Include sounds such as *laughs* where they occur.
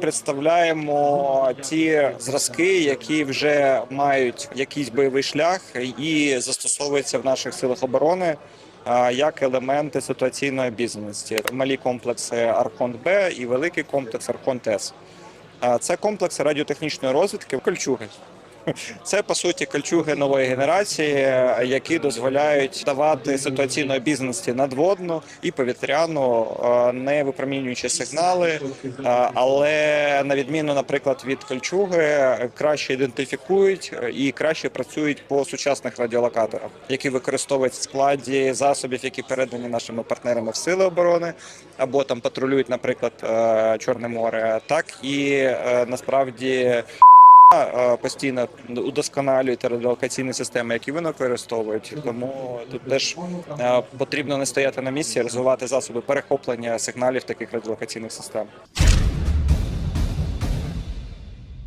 Представляємо ті зразки, які вже мають якийсь бойовий шлях і застосовуються в наших силах оборони як елементи ситуаційної бізнесу. Малі комплекси Архонт Б і великий комплекс Архонт С. Це комплекс радіотехнічної розвідки кольчуги. *laughs* Це по суті кольчуги нової генерації, які дозволяють давати ситуаційну обізнаності надводну і повітряну, е, не випромінюючи сигнали, е, але на відміну, наприклад, від кольчуги, краще ідентифікують е, і краще працюють по сучасних радіолокаторах, які використовують в складі засобів, які передані нашими партнерами в сили оборони, або там патрулюють, наприклад, е, Чорне море, так і е, насправді е, постійно удосконалюють радіолокаційні системи, які ви використовують. Тому тут теж потрібно не стояти на місці, розвивати засоби перехоплення сигналів таких радіолокаційних систем.